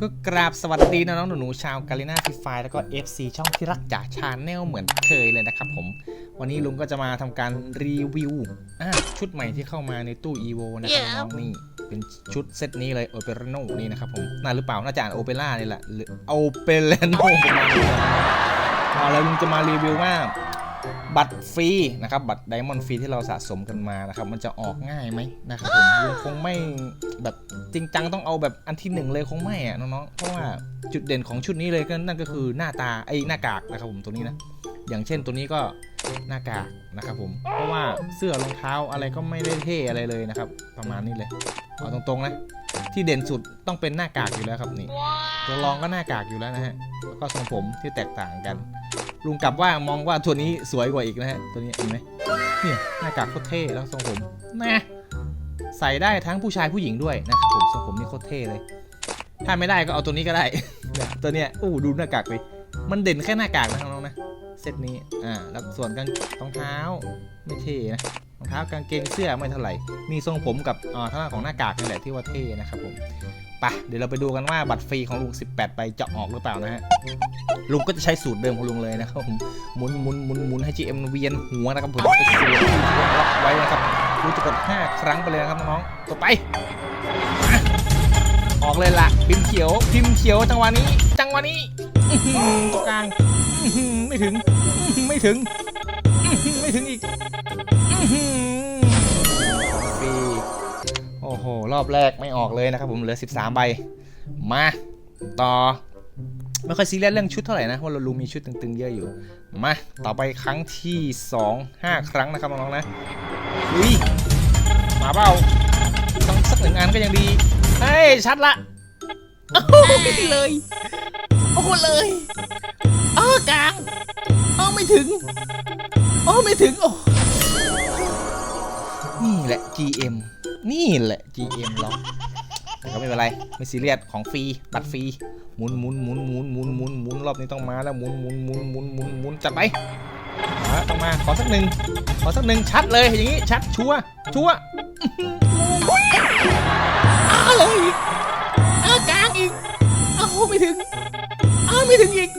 ก็กราบสวัสดีน้องๆหนูๆชาวกาลิน่าฟรีไฟแล้วก็ FC ช่องที่รักจ๋าชาแนลเหมือนเคยเลยนะครับผม วันนี้ลุงก็จะมาทำการรีวิวอะชุดใหม่ที่เข้ามาในตู้ EVO นะครับน้องๆนี่เป็นชุดเซตนี้เลยโอเปร่าโนนี่นะครับผมน่าหรือเปล่าน่าจะอ่านโอเปร่านี่แหละหรือโอเปร่าโนประมาณนี้นะเอาแล้วลุงจะมารีวิวว่า บัตรฟรีนะครับ บัตรไดมอนด์ฟรีที่เราสะสมกันมานะครับ มันจะออกง่ายไหมนะครับผมลุงคงไม่แบบจริงจังต้องเอาแบบอันที่หนึ่งเลยคงไม่อะน้องๆ เพราะว่าจุดเด่นของชุดนี้เลยก็นั่นก็คือหน้าตาไอ้หน้ากากนะครับผมตัวนี้นะ อย่างเช่นตัวนี้ก็หน้ากากนะครับผม เพราะว่าเสื้อรองเท้าอะไรก็ไม่ได้เท่อะไรเลยนะครับ ประมาณนี้เลยเอาตรงๆนะที่เด่นสุดต้องเป็นหน้ากากอยู่แล้วครับนี่ตัวรองก็หน้ากากอยู่แล้วนะฮะแล้วก็ทรงผมที่แตกต่างกัน ลุงกลับว่ามองว่าตัวนี้สวยกว่าอีกนะฮะ ตัวนี้เห็นไหมเนี่ยหน้ากากโคตรเท่แล้วทรงผมนะใส่ได้ทั้งผู้ชายผู้หญิงด้วยนะครับผมทรงผมนี่โคตรเท่เลย ถ้าไม่ได้ก็เอาตัวนี้ก็ได้ ตัวเนี้ยอู้ดูหน้ากากไปมันเด่นแค่หน้ากากนะน้องนะเซตนี้อ่าแล้วส่วนกางรองเท้าไม่เท่นะ องเท้ากางเกงเสื้อไม่เท่าไหร่ มีทรงผมกับอ่าท่าของหน้ากากนี่แหละที่ว่าเท่นะครับผมไปเดี๋ยวเราไปดูกันว่าบัตรฟรีของลุง 18 ไปจะออกหรือเปล่านะฮะ ลุงก็จะใช้สูตรเดิมของลุงเลยนะครับผม หมุนหมุนหมุนหมุนให้ GM เวียนหัวนะครับผมเป็นสูตรที่ล็อกไว้นะครับลุงจะกด 5 ครั้งไปเลยนะครับน้องๆต่อไป ออกเลยล่ะ พิมพ์เขียว พิมพ์เขียวจังหวะนี้ จังหวะนี้ตรงกลาง ไม่ถึง ไม่ถึง ไม่ถึงอีก โอ้โห รอบแรกไม่ออกเลยนะครับผมเหลือ 13 ใบ มา ต่อ ไม่ค่อยซีเรียสเรื่องชุดเท่าไหร่นะว่าเรารู้มีชุดตึงๆเยอะอยู่ มา ต่อไปครั้งที่ 2 5 ครั้งนะครับน้องๆนะอุ้ยมาเปล่าต้องสักหนึ่งอันก็ยังดีเฮ้ยชัดละโอ้โหเลยโอ้โหเลยเออกลางเออไม่ถึงโอ้ไม่ถึงโอ้นี่แหละ GM นี่แหละ GM เราแต่ก็ไม่เป็นไร ไม่ซีเรียสของฟรีบัตรฟรีหมุนหมุนหมุนหมุนหมุนหมุนหมุนรอบนี้ต้องมาแล้วหมุนหมุนหมุนหมุนหมุนหมุนจัดไปมาต้องมาขอสักหนึ่งขอสักหนึ่งชัดเลยอย่างนี้ชัดชัวชัวอ้าเลยอีกอ้ากลางอีกอ้าไม่ถึงอ้าไม่ถึงอีก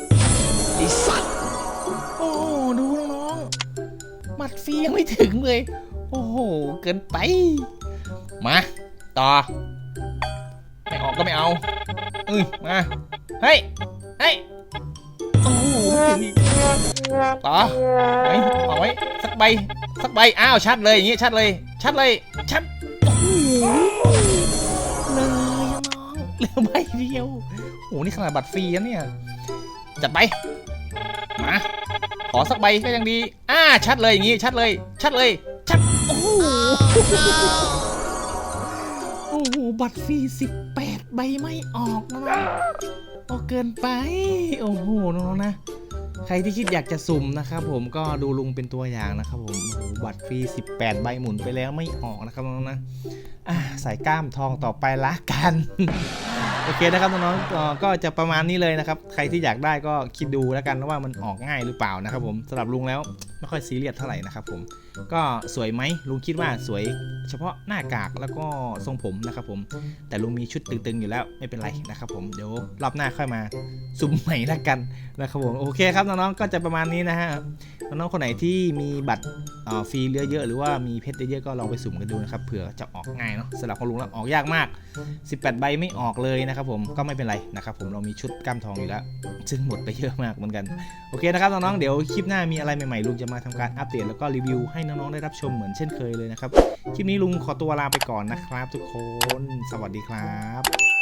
ไอสัตว์โอ้ดูน้องๆมัดฟรียังไม่ถึงเลย โอ้โห เกินไป มาต่อไม่ออกก็ไม่เอาเอ้ยมาเฮ้ยเฮ้ยโอ้โหถึงอีกต่อไหนออกไว้สักใบสักใบอ้าวชัดเลยอย่างงี้ชัดเลย ชัดเลยชัดโอ้โหเลยอะน้องเหลือใบเดียวโอ้โหนี่ขนาดบัตรฟรีนะเนี่ยจัดไปมาขอสักใบก็ยังดี อ่าชัดเลยอย่างงี้ชัดเลย ชัดเลย ชัดโอ้โห โอ้โหบัตรฟรีสิบแปดใบไม่ออกนะองโอ้เกินไป โอ้โหน้องๆนะ ใครที่คิดอยากจะสุ่มนะครับผมก็ดูลุงเป็นตัวอย่างนะครับผมโอ้บัตรฟรี18ใบหมุนไปแล้วไม่ออกนะครับน้องๆนะอะใส่กล้ามทองต่อไปละกัน โอเคนะครับน้องๆก็จะประมาณนี้เลยนะครับ ใครที่อยากได้ก็คิดดูแล้วกันว่ามันออกง่ายหรือเปล่านะครับผมสำหรับลุงแล้วไม่ค่อยซีเรียสเท่าไหร่นะครับผมก็สวยไหมลุงคิดว่าสวยเฉพาะหน้ากากแล้วก็ทรงผมนะครับผมแต่ลุงมีชุดตึงๆอยู่แล้วไม่เป็นไรนะครับผมเดี๋ยวรอบหน้าค่อยมาซุ่มใหม่ละกันนะครับผมโอเคครับน้องๆก็จะประมาณนี้นะฮะ น้องๆคนไหนที่มีบัตรฟรีเลือเยอะหรือว่ามีเพชรเยอะๆก็ลองไปสุ่มกันดูนะครับเผื่อจะออกง่ายเนาะสำหรับของลุงแล้วออกยากมาก 18 ใบไม่ออกเลยนะครับผมก็ไม่เป็นไรนะครับผมเรามีชุดกล้ามทองอยู่แล้วซึ่งหมดไปเยอะมากเหมือนกันโอเคนะครับน้องๆเดี๋ยวคลิปหน้ามีอะไรใหม่ๆลุงจะมาทำการอัปเดตแล้วก็รีวิวให้น้องๆได้รับชมเหมือนเช่นเคยเลยนะครับคลิปนี้ลุงขอตัวลาไปก่อนนะครับ ทุกคน สวัสดีครับ